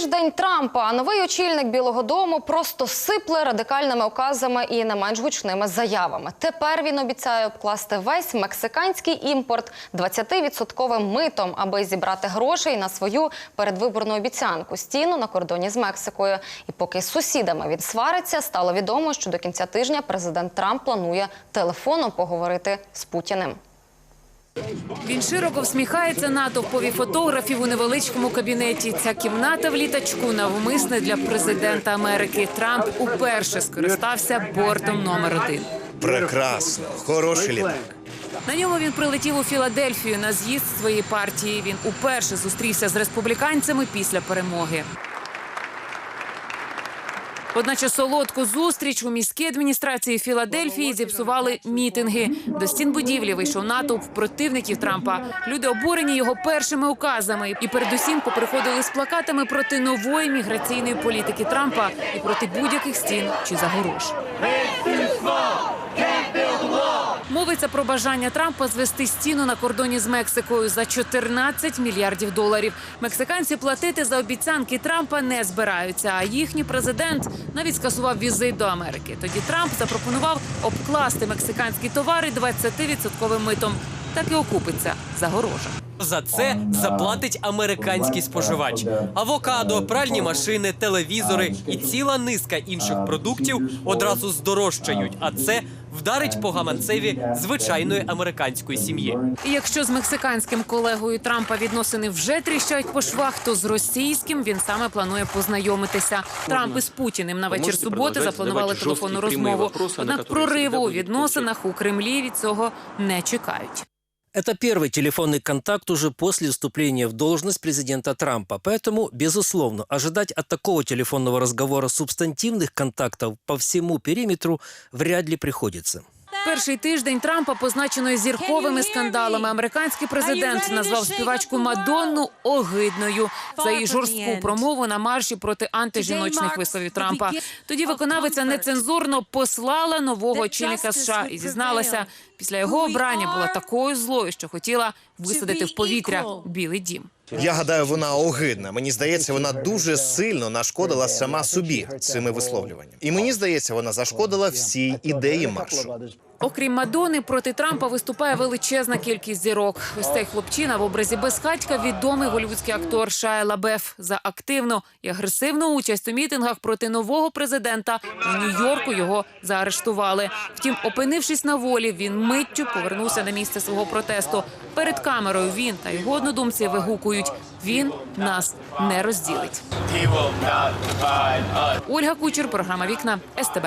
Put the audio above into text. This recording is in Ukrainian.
Тиждень Трампа. Новий очільник Білого Дому просто сипле радикальними указами і не менш гучними заявами. Тепер він обіцяє обкласти весь мексиканський імпорт 20-відсотковим митом, аби зібрати грошей на свою передвиборну обіцянку стіну на кордоні з Мексикою. І поки з сусідами він свариться, стало відомо, що до кінця тижня президент Трамп планує телефоном поговорити з Путіним. Він широко всміхається натовпові фотографів у невеличкому кабінеті. Ця кімната в літачку навмисне для президента Америки. Трамп уперше скористався бортом номер один. Прекрасно, хороший літак. На ньому він прилетів у Філадельфію на з'їзд своєї партії. Він уперше зустрівся з республіканцями після перемоги. Одначе солодку зустріч у міській адміністрації Філадельфії зіпсували мітинги. До стін будівлі вийшов натовп противників Трампа. Люди обурені його першими указами і передусім поприходили з плакатами проти нової міграційної політики Трампа і проти будь-яких стін чи загорож. Мовиться про бажання Трампа звести стіну на кордоні з Мексикою за 14 мільярдів доларів. Мексиканці платити за обіцянки Трампа не збираються. А їхній президент навіть скасував візит до Америки. Тоді Трамп запропонував обкласти мексиканські товари 20-відсотковим митом. Так і окупиться загорожа. За це заплатить американський споживач. Авокадо, пральні машини, телевізори і ціла низка інших продуктів одразу здорожчають. А це вдарить по гаманцеві звичайної американської сім'ї. І якщо з мексиканським колегою Трампа відносини вже тріщать по швах, то з російським він саме планує познайомитися. Трамп із Путіним на вечір суботи запланували телефонну розмову. Однак прориву у відносинах у Кремлі від цього не чекають. Это первый телефонный контакт уже после вступления в должность президента Трампа. Поэтому, безусловно, ожидать от такого телефонного разговора субстантивных контактов по всему периметру вряд ли приходится. Перший тиждень Трампа позначено зірковими скандалами. Американський президент назвав співачку Мадонну огидною за її жорстку промову на марші проти антижіночних висловів Трампа. Тоді виконавиця нецензурно послала нового очільника США і зізналася, після його обрання була такою злою, що хотіла висадити в повітря Білий дім. Я гадаю, вона огидна. Мені здається, вона дуже сильно нашкодила сама собі цими висловлюваннями. І мені здається, вона зашкодила всій ідеї маршу. Окрім Мадони, проти Трампа виступає величезна кількість зірок. Ось цей хлопчина в образі безхатька відомий голівудський актор Шая Лабеф за активну і агресивну участь у мітингах проти нового президента. У Нью-Йорку його заарештували. Втім, опинившись на волі, він миттю повернувся на місце свого протесту. Перед камерою він та його однодумці вигукують: він нас не розділить. Ольга Кучер, програма Вікна СТБ.